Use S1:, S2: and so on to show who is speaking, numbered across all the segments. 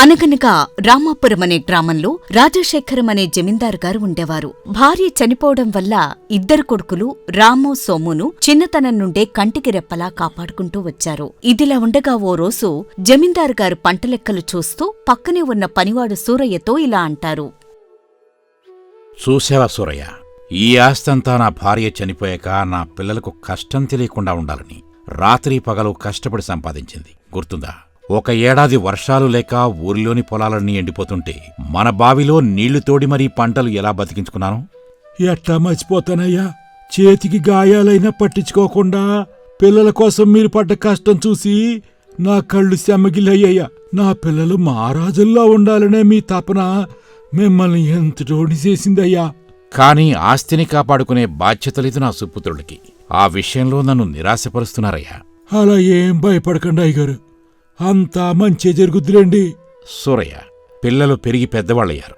S1: అనగనగా రామాపురం అనే గ్రామంలో రాజశేఖరం అనే జమీందారు గారు ఉండేవారు. భార్య చనిపోవడం వల్ల ఇద్దరు కొడుకులు రాము సోమును చిన్నతనం నుండే కంటికి రెప్పలా కాపాడుకుంటూ వచ్చారు. ఇదిలా ఉండగా ఓ రోజు జమీందారు గారు పంటలెక్కలు చూస్తూ పక్కనే ఉన్న పనివాడు సూరయ్యతో ఇలా అంటారు.
S2: చూసావా సూరయ్య ఈ ఆస్తంతా నా భార్య చనిపోయాక నా పిల్లలకు కష్టం తెలియకుండా ఉండాలని రాత్రి పగలు కష్టపడి సంపాదించింది. గుర్తుందా? ఒక ఏడాది వర్షాలు లేక ఊరిలోని పొలాలన్నీ ఎండిపోతుంటే మన బావిలో నీళ్ళు తోడి మరీ పంటలు ఎలా బతికించుకున్నాను?
S3: ఎట్టా మర్చిపోతానయ్యా. చేతికి గాయాలైనా పట్టించుకోకుండా పిల్లల కోసం మీరు పడ్డ కష్టం చూసి నా కళ్ళు సెమ్మగిలయ్యయ్యా నా పిల్లలు మహారాజుల్లో ఉండాలనే మీ తపన మిమ్మల్ని ఎంతటోడి చేసిందయ్యా
S2: కాని ఆస్తిని కాపాడుకునే బాధ్యత లేదు నా సుపుత్రుడికి. ఆ విషయంలో నన్ను నిరాశపరుస్తున్నారయ్యా.
S3: అలా ఏం భయపడకండి అయ్యగారు. అంతా మంచి జరుగుద్దులేండి.
S2: సూరయ్య పిల్లలు పెరిగి పెద్దవాళ్ళయ్యారు.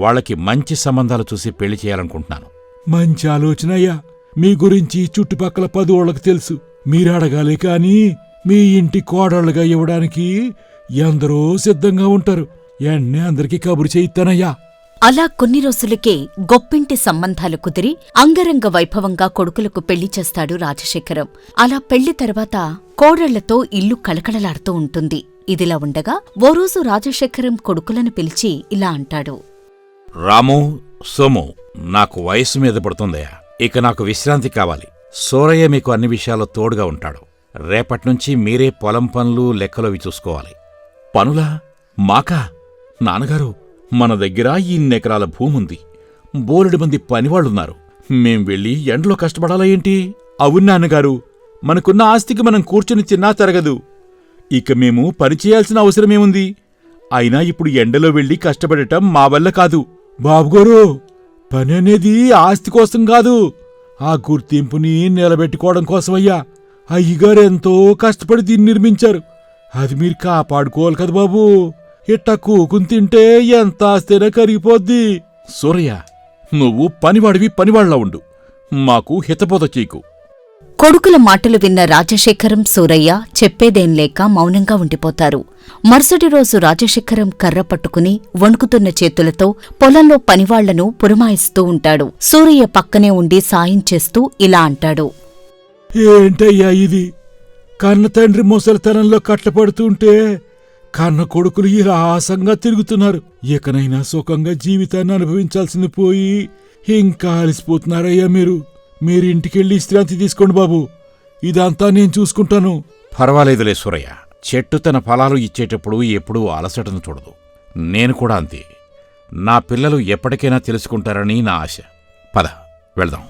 S2: వాళ్ళకి మంచి సంబంధాలు చూసి పెళ్ళి చేయాలనుకుంటున్నాను.
S3: మంచి ఆలోచన అయ్యా. మీ గురించి చుట్టుపక్కల పది ఓళ్ళకి తెలుసు. మీరు అడగాలి కానీ మీ ఇంటి కోడళ్ళుగా ఇవ్వడానికి ఎందరో సిద్ధంగా ఉంటారు. ఎన్నే అందరికీ కబురు చేయిస్తానయ్యా.
S1: అలా కొన్ని రోజులకే గొప్పింటి సంబంధాలు కుదిరి అంగరంగ వైభవంగా కొడుకులకు పెళ్ళి చేస్తాడు రాజశేఖరం. అలా పెళ్ళి తర్వాత కోడళ్ళతో ఇల్లు కళకళలాడుతూ ఉంటుంది. ఇదిలా ఉండగా ఓ రోజు రాజశేఖరం కొడుకులను పిలిచి ఇలా అంటాడు.
S2: రాము సోము నాకు వయసు మీద పడుతుందయ్యా. ఇక నాకు విశ్రాంతి కావాలి. సూరయ్య మీకు అన్ని విషయాల్లో తోడుగా ఉంటాడు. రేపట్నుంచి మీరే పొలం పనులు లెక్కలోవి చూసుకోవాలి. పనులా? మాకా? నాన్నగారు? మన దగ్గర ఇన్నెకరాల భూముంది. బోలెడు మంది పనివాళ్ళున్నారు మేం వెళ్ళి ఎండలో కష్టపడాలా ఏంటి? అవును నాన్నగారు మనకున్న ఆస్తికి మనం కూర్చుని తిన్నా తరగదు. ఇక మేము పనిచేయాల్సిన అవసరమేముంది? అయినా ఇప్పుడు ఎండలో వెళ్ళి కష్టపడటం మా వల్ల కాదు.
S3: బాబుగారు పని అనేది ఆస్తి కోసం కాదు. ఆ గుర్తింపుని నిలబెట్టుకోవడం కోసమయ్యా. అయ్యగారు ఎంతో కష్టపడి దీన్ని నిర్మించారు. అది మీరు కాపాడుకోవాలి కదా బాబూ. ఇట్టా కూకుని తింటే ఎంత ఆస్తైనా కరిగిపోద్ది?
S2: సూరయ్య నువ్వు పనివాడివి పనివాళ్ళా ఉండు. మాకు హితబోధ చేయకు.
S1: కొడుకుల మాటలు విన్న రాజశేఖరం సూరయ్య చెప్పేదేం లేక మౌనంగా ఉండిపోతారు. మరుసటి రోజు రాజశేఖరం కర్ర పట్టుకుని వణుకుతున్న చేతులతో పొలంలో పనివాళ్ళను పురమాయిస్తూ ఉంటాడు. సూరయ్య పక్కనే ఉండి సాయం చేస్తూ ఇలా అంటాడు.
S3: ఏంటయ్యా ఇది? కన్న తండ్రి ముసలితనంలో కట్టపడుతుంటే కన్న కొడుకులు ఇలా ఆసంగా తిరుగుతున్నారు. ఇకనైనా సుఖంగా జీవితాన్ని అనుభవించాల్సింది పోయి ఇంకా అలసిపోతున్నారయ్యా మీరు. మీరింటికెళ్ళి విశ్రాంతి తీసుకోండి బాబు. ఇదంతా నేను చూసుకుంటాను.
S2: పర్వాలేదులే సూరయ్య. చెట్టు తన ఫలాలు ఇచ్చేటప్పుడు ఎప్పుడూ అలసటను చూడదు. నేను కూడా అంతే. నా పిల్లలు ఎప్పటికైనా తెలుసుకుంటారని నా ఆశ. పద వెళ్దాం.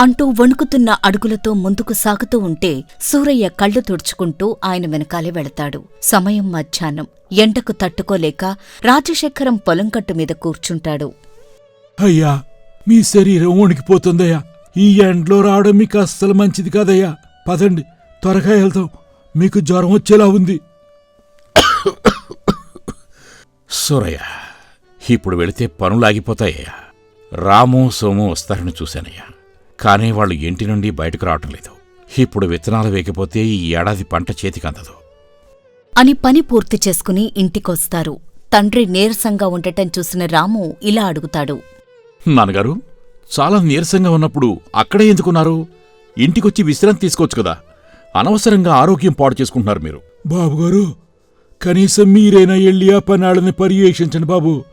S1: అంటూ వణుకుతున్న అడుగులతో ముందుకు సాగుతూ ఉంటే సూరయ్య కళ్ళు తుడుచుకుంటూ ఆయన వెనకాలే వెళతాడు. సమయం మధ్యాహ్నం. ఎండకు తట్టుకోలేక రాజశేఖరం పొలం కట్టు మీద కూర్చుంటాడు.
S3: అయ్యా మీ శరీరం వణికిపోతుందయ్యా ఈ ఎండలో రావడం మీకు అస్సలు మంచిది కాదయ్యా. పదండి త్వరగా వెళ్దాం. మీకు జ్వరం వచ్చేలా ఉంది.
S2: సూరయ్య ఇప్పుడు వెళితే పనులాగిపోతాయ్యా రాము సోము వస్తారని చూశానయ్యా. కానీ వాళ్ళు ఇంటి నుండి బయటకు రావటం లేదు. ఇప్పుడు విత్తనాలు వేయకపోతే ఈ ఏడాది పంట చేతికి అందదు.
S1: అని పని పూర్తి చేసుకుని ఇంటికొస్తారు. తండ్రి నీరసంగా ఉండటం చూసిన రాము ఇలా అడుగుతాడు.
S2: నాన్నగారు చాలా నీరసంగా ఉన్నప్పుడు అక్కడే ఎందుకున్నారు? ఇంటికొచ్చి విశ్రాంతి తీసుకోవచ్చు కదా. అనవసరంగా ఆరోగ్యం పాడు చేసుకుంటున్నారు మీరు.
S3: బాబుగారు కనీసం మీరైనా వెళ్ళి ఆ పనాళ్ళని పర్యవేక్షించండి బాబు.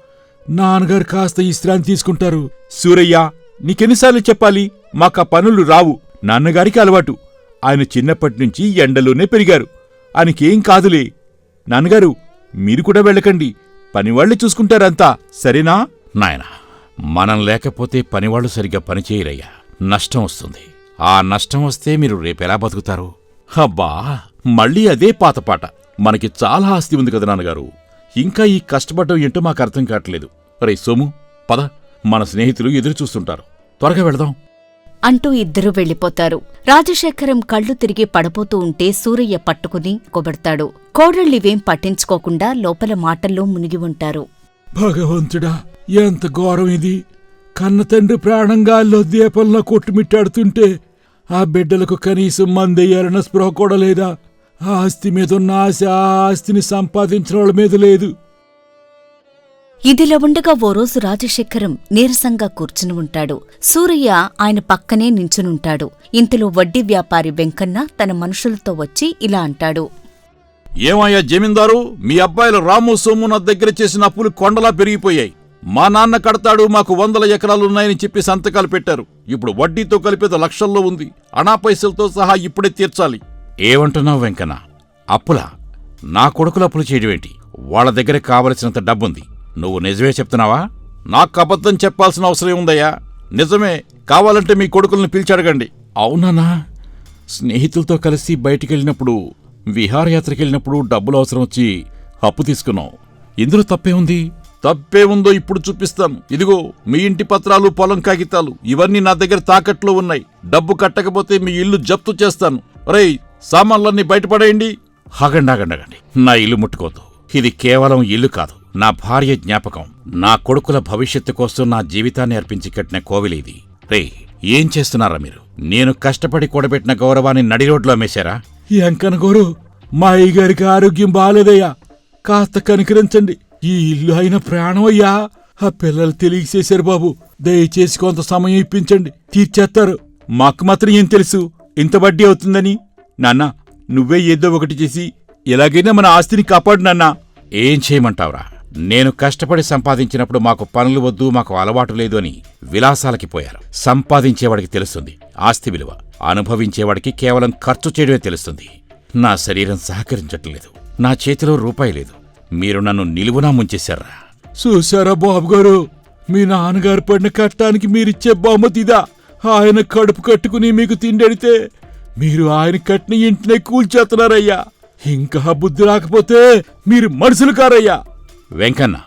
S3: నాన్నగారు కాస్త విశ్రాంతి తీసుకుంటారు.
S2: సూరయ్య నీకెన్నిసార్లు చెప్పాలి మాకా పనులు రావు. నాన్నగారికి అలవాటు. ఆయన చిన్నప్పటినుంచి ఎండలోనే పెరిగారు. ఆయనకేం కాదులే. నాన్నగారు మీరు కూడా వెళ్ళకండి. పనివాళ్ళే చూసుకుంటారంతా. సరేనా? నాయనా మనం లేకపోతే పనివాళ్ళు సరిగ్గా పనిచేయరయ్యా. నష్టం వస్తుంది. ఆ నష్టం వస్తే మీరు రేపెలా బతుకుతారు? అబ్బా మళ్ళీ అదే పాతపాట మనకి చాలా ఆస్తి ఉంది కదా నాన్నగారు. ఇంకా ఈ కష్టపడడం ఏంటో మాకు అర్థం కావట్లేదు. రే సోము పద. మన స్నేహితులు ఎదురు చూస్తుంటారు. త్వరగా వెళదాం.
S1: అంటూ ఇద్దరూ వెళ్ళిపోతారు. రాజశేఖరం కళ్ళు తిరిగి పడబోతూ ఉంటే సూరయ్య పట్టుకుని కొబడతాడు. కోడళ్ళివేం పట్టించుకోకుండా లోపల మాటల్లో మునిగి ఉంటారు.
S3: భగవంతుడా ఎంత ఘోరం ఇది. కన్న తండ్రి ప్రాణంగాల్లో దీపంలో కొట్టుమిట్టాడుతుంటే ఆ బిడ్డలకు కనీసం మందెయ్యాలన్న స్పృహ కూడా లేదా? ఆ ఆస్తి మీద ఉన్న ఆశ ఆ ఆస్తిని సంపాదించిన వాళ్ళ మీద లేదు.
S1: ఇదిలా ఉండగా ఓ రోజు రాజశేఖరం నీరసంగా కూర్చుని ఉంటాడు. సూరయ్య ఆయన పక్కనే నించునుంటాడు. ఇంతలో వడ్డీ వ్యాపారి వెంకన్న తన మనుషులతో వచ్చి ఇలా అంటాడు.
S2: ఏమయ్యా జమీందారు? మీ అబ్బాయిలు రాము సోము నా దగ్గర చేసిన అప్పులు కొండలా పెరిగిపోయాయి. మా నాన్న కడతాడు మాకు వందల ఎకరాలున్నాయని చెప్పి సంతకాలు పెట్టారు. ఇప్పుడు వడ్డీతో కలిపేద లక్షల్లో ఉంది. అనా పైసలతో సహా ఇప్పుడే తీర్చాలి. ఏమంటున్నావు వెంకన్న? అప్పులా? నా కొడుకులు అప్పులు చేయడమేంటి వాళ్ళ దగ్గర కావలసినంత డబ్బుంది. నువ్వు నిజమే చెప్తున్నావా? నాకు అబద్ధం చెప్పాల్సిన అవసరం ఉందయ్యా. నిజమే కావాలంటే మీ కొడుకుల్ని పిలిచడగండి. అవునానా? స్నేహితులతో కలిసి బయటికెళ్ళినప్పుడు విహారయాత్రకెళ్ళినప్పుడు డబ్బులు అవసరం వచ్చి అప్పు తీసుకున్నాం ఇందులో తప్పే ఉంది? తప్పే ఉందో ఇప్పుడు చూపిస్తాను. ఇదిగో మీ ఇంటి పత్రాలు పొలం కాగితాలు ఇవన్నీ నా దగ్గర తాకట్లో ఉన్నాయి. డబ్బు కట్టకపోతే మీ ఇల్లు జప్తు చేస్తాను. రేయ్ సామాన్లన్నీ బయటపడేయండి. ఆగండి ఆగండి ఆగండి. నా ఇల్లు ముట్టుకోదు ఇది కేవలం ఇల్లు కాదు. నా భార్య జ్ఞాపకం. నా కొడుకుల భవిష్యత్తు కోసం నా జీవితాన్ని అర్పించి కట్టిన కోవిలి ఇది. రే ఏం చేస్తున్నారా మీరు? నేను కష్టపడి కూడబెట్టిన గౌరవాన్ని నడి రోడ్లో అమ్మేశారా?
S3: ఎంకన గోరు మా అయ్యగారికి ఆరోగ్యం బాలేదయ్యా. కాస్త కనికరించండి. ఈ ఇల్లు అయిన ప్రాణం అయ్యా. ఆ పిల్లలు తెలియచేశారు బాబు. దయచేసి కొంత సమయం ఇప్పించండి. తీర్చేస్తారు.
S2: మాకు మాత్రం ఏం తెలుసు? ఇంత వడ్డీ అవుతుందని. నాన్న నువ్వే ఏదో ఒకటి చేసి ఎలాగైనా మన ఆస్తిని కాపాడు నాన్న. ఏం చేయమంటావురా? నేను కష్టపడి సంపాదించినప్పుడు మాకు పనులు వద్దు మాకు అలవాటు లేదు అని విలాసాలకి పోయారు. సంపాదించేవాడికి తెలుస్తుంది ఆస్తి విలువ. అనుభవించేవాడికి కేవలం ఖర్చు చేయడమే తెలుస్తుంది. నా శరీరం సహకరించట్లేదు నా చేతిలో రూపాయి లేదు. మీరు నన్ను నిలువునా ముంచేశారా?
S3: చూశారా బాబు గారు మీ నాన్నగారు పడిన కట్టానికి మీరిచ్చే బహుమతిదా ఆయన కడుపు కట్టుకుని మీకు తిండెడితే మీరు ఆయన కట్టిన ఇంటినే కూల్చేస్తున్నారయ్యా ఇంకా బుద్ధి రాకపోతే మీరు మనుషులు కారయ్యా.
S2: వెంకన్న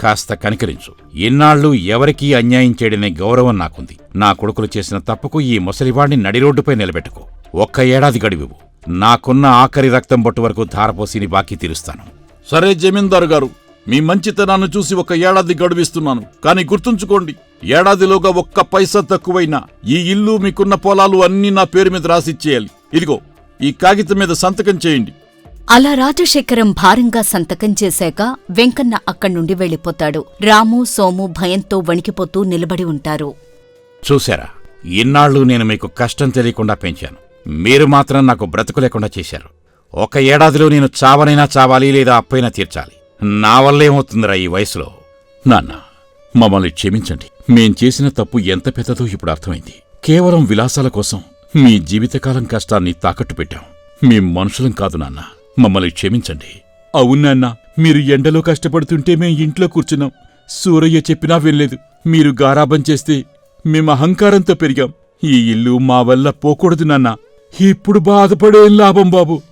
S2: కాస్త కనికరించు. ఇన్నాళ్ళు ఎవరికీ అన్యాయం చేయడనే గౌరవం నాకుంది. నా కొడుకులు చేసిన తప్పుకు ఈ ముసలివాణ్ణి నడిరోడ్డుపై నిలబెట్టుకో. ఒక్క ఏడాది గడివివు నాకున్న ఆఖరి రక్తం బొట్టు వరకు ధారపోసిని బాకీ తీరుస్తాను. సరే జమీందారు గారు మీ మంచితనాన్ని చూసి ఒక ఏడాది గడువిస్తున్నాను. కానీ గుర్తుంచుకోండి ఏడాదిలోగా ఒక్క పైసా తక్కువైనా ఈ ఇల్లు మీకున్న పొలాలు అన్నీ నా పేరు మీద రాసిచ్చేయాలి. ఇదిగో ఈ కాగితం మీద సంతకం చేయండి.
S1: అలా రాజశేఖరం భారంగా సంతకం చేశాక వెంకన్న అక్కడ్నుండి వెళ్ళిపోతాడు. రాము సోము భయంతో వణికిపోతూ నిలబడి ఉంటారు.
S2: చూశారా? ఇన్నాళ్ళు నేను మీకు కష్టం తెలియకుండా పెంచాను. మీరు మాత్రం నాకు బ్రతుకు లేకుండా చేశారు. ఒక ఏడాదిలో నేను చావనైనా చావాలి లేదా అప్పైనా తీర్చాలి. నా వల్లేమవుతుందిరా ఈ వయసులో? నాన్న మమ్మల్ని క్షమించండి. మేం చేసిన తప్పు ఎంత పెద్దదో ఇప్పుడు అర్థమైంది. కేవలం విలాసాల కోసం మీ జీవితకాలం కష్టాన్ని తాకట్టు పెట్టాం. మేం మనుషులం కాదు నాన్నా. మమ్మల్ని క్షమించండి.
S3: అవునన్నా మీరు ఎండలో కష్టపడుతుంటే మేం ఇంట్లో కూర్చున్నాం. సూరయ్య చెప్పినా వినలేదు. మీరు గారాబం చేస్తే మేం అహంకారంతో పెరిగాం. ఈ ఇల్లు మా వల్ల పోకూడదు నాన్న. ఇప్పుడు బాధపడేం లాభం బాబు?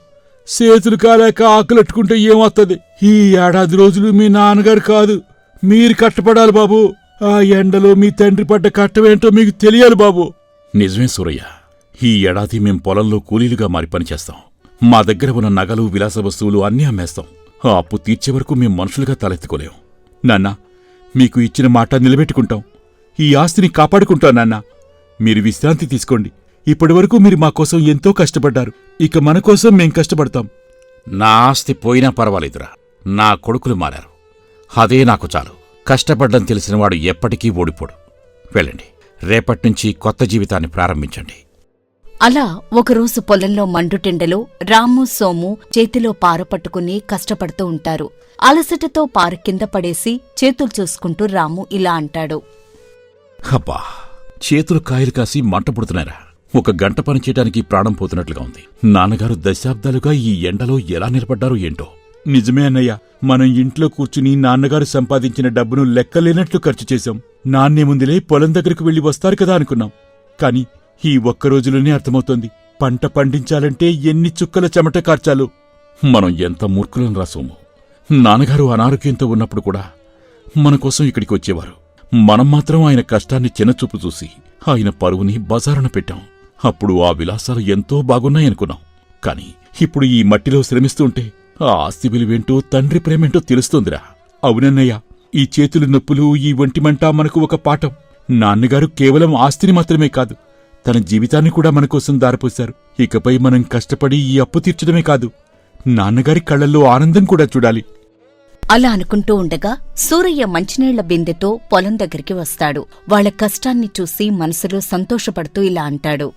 S3: చేతులు కాలేక ఆకులట్టుకుంటే ఏమొత్తది ఈ ఏడాది రోజులు మీ నాన్నగారు కాదు. మీరు కట్టపడాలి బాబు. ఆ ఎండలో మీ తండ్రి పడ్డ కట్టమేంటో మీకు తెలియాలి బాబు.
S2: నిజమే సూరయ్య. ఈ ఏడాది మేం పొలంలో కూలీలుగా మారి పనిచేస్తాం. మా దగ్గర ఉన్న నగలు విలాస వస్తువులు అన్నీ అమ్మేస్తాం. ఆ అప్పు తీర్చే వరకు మేం మనుషులుగా తలెత్తుకోలేం.
S3: నాన్న మీకు ఇచ్చిన మాట నిలబెట్టుకుంటాం. ఈ ఆస్తిని కాపాడుకుంటాం నాన్న. మీరు విశ్రాంతి తీసుకోండి. ఇప్పటివరకు మీరు మా కోసం ఎంతో కష్టపడ్డారు. ఇక మన కోసం మేం కష్టపడతాం.
S2: నా ఆస్తి పోయినా పర్వాలేదురా. నా కొడుకులు మారారు. అదే నాకు చాలు. కష్టపడ్డం తెలిసినవాడు ఎప్పటికీ ఓడిపోడు. వెళ్ళండి. రేపట్నుంచి కొత్త జీవితాన్ని ప్రారంభించండి.
S1: అలా ఒకరోజు పొలంలో మండుటెండలో రాము సోము చేతిలో పార పట్టుకుని కష్టపడుతూ ఉంటారు. అలసటతో పార కింద పడేసి చేతులు చూసుకుంటూ రాము ఇలా అంటాడు.
S2: అబ్బా చేతులు కాయలు కాసి మంట పుడుతున్నారా? ఒక గంట పని చేయడానికి ప్రాణం పోతున్నట్లుగా ఉంది. నాన్నగారు దశాబ్దాలుగా ఈ ఎండలో ఎలా నిలబడ్డారో ఏంటో.
S3: నిజమే అన్నయ్య మనం ఇంట్లో కూర్చుని నాన్నగారు సంపాదించిన డబ్బును లెక్కలేనట్లు ఖర్చు చేశాం. నాణ్యముందులే పొలం దగ్గరకు వెళ్ళి వస్తారు కదా అనుకున్నాం. కాని ఈ ఒక్క రోజులోనే అర్థమవుతోంది. పంట పండించాలంటే ఎన్ని చుక్కల చెమట కార్చాలో.
S2: మనం ఎంత మూర్ఖులను రాసోము నాన్నగారు అనారోగ్యంతో ఉన్నప్పుడు కూడా మన కోసం ఇక్కడికి వచ్చేవారు. మనం మాత్రం ఆయన కష్టాన్ని చిన్నచూపు చూసి ఆయన పరువుని బజారున పెట్టాం. అప్పుడు ఆ విలాసాలు ఎంతో బాగున్నాయనుకున్నాం కాని ఇప్పుడు ఈ మట్టిలో శ్రమిస్తుంటే ఆ ఆస్తి విలువేంటో తండ్రి ప్రేమేంటో తెలుస్తోందిరా.
S3: అవునన్నయ్య ఈ చేతులు నొప్పులు ఈ ఒంటిమంట మనకు ఒక పాఠం. నాన్నగారు కేవలం ఆస్తిని మాత్రమే కాదు తన జీవితాన్ని కూడా మన కోసం దారిపోశారు. ఇకపై మనం కష్టపడి ఈ అప్పు తీర్చడమే కాదు నాన్నగారి కళ్ళల్లో ఆనందం కూడా చూడాలి.
S1: అలా అనుకుంటూ ఉండగా సూరయ్య మంచినీళ్ళ బిందెతో పొలం దగ్గరికి వస్తాడు. వాళ్ళ కష్టాన్ని చూసి మనసులో సంతోషపడుతూ ఇలా అంటాడు.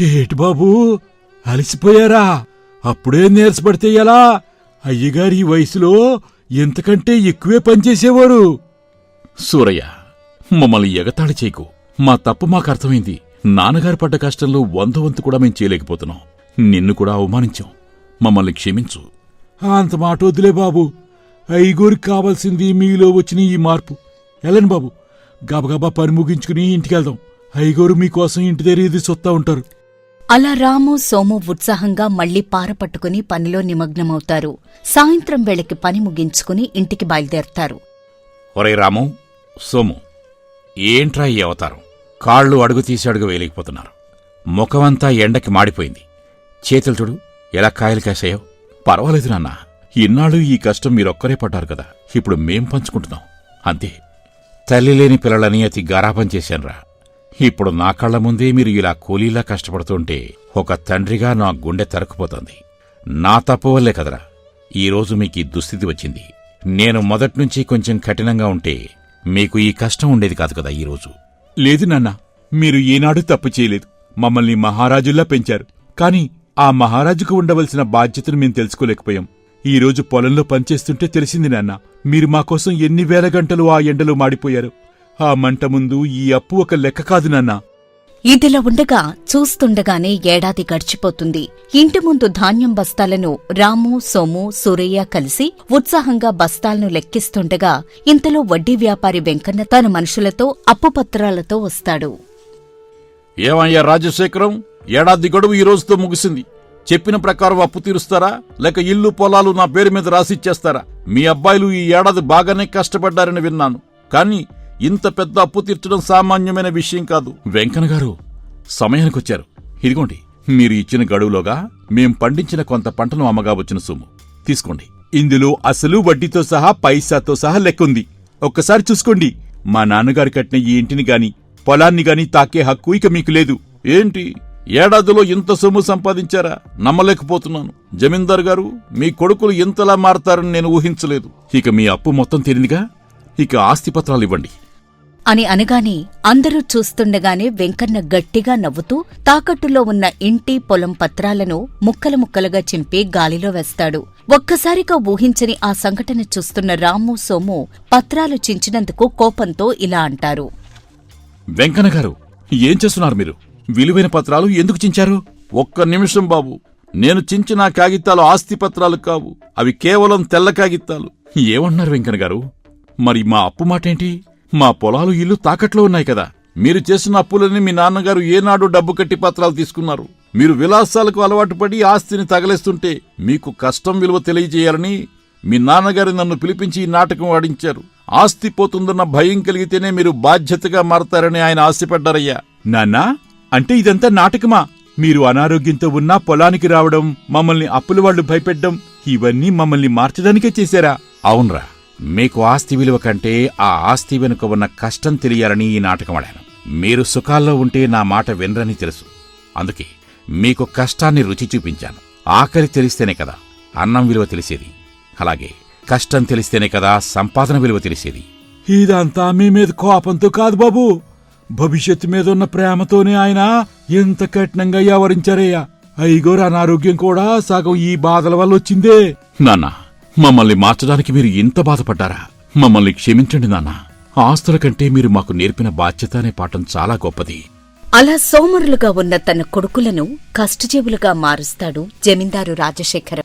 S3: ఏటి బాబూ అలసిపోయారా? అప్పుడే నీరసపడితే ఎలా? అయ్యగారి ఈ వయసులో ఇంతకంటే ఎక్కువే పనిచేసేవారు
S2: సూరయ్య మమ్మల్ని ఎగతాళి చేయకు. మా తప్పు మాకు అర్థమైంది. నాన్నగారు పడ్డ కష్టంలో వంద వంతు కూడా మేం చేయలేకపోతున్నాం. నిన్ను కూడా అవమానించాం. మమ్మల్ని క్షమించు.
S3: అంత మాట వద్దులే బాబు. ఐగోరికి కావాల్సింది మీలో వచ్చిన ఈ మార్పు. వెళ్ళండి బాబు. గబగబా పని ముగించుకుని ఇంటికి వెళ్దాం ఐగోరు మీకోసం ఇంటి దగ్గర ఎదురు చూస్తా ఉంటారు.
S1: అలా రాము సోము ఉత్సాహంగా మళ్ళీ పార పట్టుకుని పనిలో నిమగ్నమవుతారు. సాయంత్రం వేళకి పని ముగించుకుని ఇంటికి బయలుదేరతారు.
S2: ఒరే రాము సోము ఏంట్రా ఈ అవతారం? కాళ్ళు అడుగు తీసి అడుగు వేయలేకపోతున్నారు. ముఖమంతా ఎండకి మాడిపోయింది. చేతులు చూడు ఎలా కాయలు కాసాయో? పర్వాలేదు నాన్న. ఇన్నాళ్ళు ఈ కష్టం మీరొక్కరే పడ్డారు కదా. ఇప్పుడు మేం పంచుకుంటున్నాం. అంతే. తల్లి లేని పిల్లలని అతి గారాపం చేశాన్రా. ఇప్పుడు నా కళ్ళ ముందే మీరు ఇలా కూలీలా కష్టపడుతుంటే ఒక తండ్రిగా నా గుండె తరుక్కుపోతోంది. నా తప్పు వల్లే కదరా. ఈరోజు మీకు ఈ దుస్థితి వచ్చింది. నేను మొదట్నుంచి కొంచెం కఠినంగా ఉంటే మీకు ఈ కష్టం ఉండేది కాదు కదా ఈరోజు
S3: లేదు నాన్న మీరు ఏనాడు తప్పు చేయలేదు. మమ్మల్ని మహారాజుల్లా పెంచారు. కాని ఆ మహారాజుకు ఉండవలసిన బాధ్యతను మేం తెలుసుకోలేకపోయాం. ఈ రోజు పొలంలో పనిచేస్తుంటే తెలిసింది నాన్న మీరు మా కోసం ఎన్ని వేల గంటలు ఆ ఎండలో మాడిపోయారు. ఆ మంట ముందు ఈ అప్పు ఒక లెక్క కాదు నాన్నా.
S1: ఇదిలా ఉండగా చూస్తుండగానే ఏడాది గడిచిపోతుంది. ఇంటి ముందు ధాన్యం బస్తాలను రాము సోము సూరయ్య కలిసి ఉత్సాహంగా బస్తాలను లెక్కిస్తుండగా ఇంతలో వడ్డీ వ్యాపారి వెంకన్న తన మనుషులతో అప్పుపత్రాలతో వస్తాడు.
S2: ఏమయ్యా రాజశేఖరం? ఏడాది గడువు ఈ రోజుతో ముగిసింది. చెప్పిన ప్రకారం అప్పు తీరుస్తారా? లేక ఇల్లు పొలాలు నా పేరు మీద రాసిచ్చేస్తారా మీ అబ్బాయిలు ఈ ఏడాది బాగానే కష్టపడ్డారని విన్నాను. కానీ ఇంత పెద్ద అప్పు తీర్చడం సామాన్యమైన విషయం కాదు. వెంకన్న గారు సమయానికొచ్చారు. ఇదిగోండి మీరు ఇచ్చిన గడువులోగా మేం పండించిన కొంత పంటను అమ్మగా వచ్చిన సొమ్ము. తీసుకోండి.
S3: ఇందులో అసలు వడ్డీతో సహా పైసాతో సహా లెక్కుంది. ఒక్కసారి చూసుకోండి మా నాన్నగారు కట్టిన ఈ ఇంటిని గాని పొలాన్ని గాని తాకే హక్కు ఇక మీకు లేదు.
S2: ఏంటి? ఏడాదిలో ఇంత సొమ్ము సంపాదించారా? నమ్మలేకపోతున్నాను. జమీందార్ గారు మీ కొడుకులు ఇంతలా మారతారని నేను ఊహించలేదు. ఇక మీ అప్పు మొత్తం తీరిందిగా? ఇక ఆస్తి పత్రాలు ఇవ్వండి.
S1: అని అనగానే అందరూ చూస్తుండగానే వెంకన్న గట్టిగా నవ్వుతూ తాకట్టులో ఉన్న ఇంటి పొలం పత్రాలను ముక్కలు ముక్కలుగా చింపి గాలిలో వేస్తాడు. ఒక్కసారిగా ఊహించని ఆ సంఘటన చూస్తున్న రాము సోము పత్రాలు చించినందుకు కోపంతో ఇలా అంటారు.
S2: వెంకన్న గారు ఏం చేస్తున్నారు మీరు? విలువైన పత్రాలు ఎందుకు చించారు? ఒక్క నిమిషం బాబు. నేను చించిన కాగితాలు ఆస్తి పత్రాలు కావు. అవి కేవలం తెల్ల కాగితాలు. ఏమన్నారు వెంకన్న గారు? మరి మా అప్పు మాటేంటి? మా పొలాలు ఇల్లు తాకట్లో ఉన్నాయి కదా. మీరు చేసిన అప్పులని మీ నాన్నగారు ఏనాడు డబ్బు కట్టి పత్రాలు తీసుకున్నారు. మీరు విలాసాలకు అలవాటు పడి ఆస్తిని తగలేస్తుంటే మీకు కష్టం విలువ తెలియజేయాలని మీ నాన్నగారు నన్ను పిలిపించి ఈ నాటకం ఆడించారు. ఆస్తి పోతుందన్న భయం కలిగితేనే మీరు బాధ్యతగా మారతారని ఆయన ఆశపడ్డారయ్యా.
S3: నాన్నా అంటే ఇదంతా నాటకమా? మీరు అనారోగ్యంతో ఉన్నా పొలానికి రావడం మమ్మల్ని అప్పుల వాళ్ళు భయపెట్టడం ఇవన్నీ మమ్మల్ని మార్చడానికే చేశారా?
S2: అవునరా. మీకు ఆస్తి విలువ కంటే ఆ ఆస్తి వెనుక ఉన్న కష్టం తెలియాలని ఈ నాటకం ఆడాను. మీరు సుఖాల్లో ఉంటే నా మాట వినరని తెలుసు. అందుకే మీకు కష్టాన్ని రుచి చూపించాను. ఆకలి తెలిస్తేనే కదా అన్నం విలువ తెలిసేది. అలాగే కష్టం తెలిస్తేనే కదా సంపాదన విలువ తెలిసేది.
S3: ఇదంతా మీ మీద కోపంతో కాదు బాబు. భవిష్యత్తు మీద ఉన్న ప్రేమతోనే ఆయన ఎంత కఠినంగా వ్యవహరించారయ్యా. ఐగోరు అనారోగ్యం కూడా సగం ఈ బాధల వల్ల వచ్చిందే.
S2: నాన్న మమ్మల్ని మార్చడానికి మీరు ఇంత బాధపడ్డారా? మమ్మల్ని క్షమించండి నాన్న. ఆస్తుల కంటే మీరు మాకు నేర్పిన బాధ్యత అనే పాఠం చాలా గొప్పది.
S1: అలా సోమరులుగా ఉన్న తన కొడుకులను కష్టజీవులుగా మారుస్తాడు జమీందారు రాజశేఖరం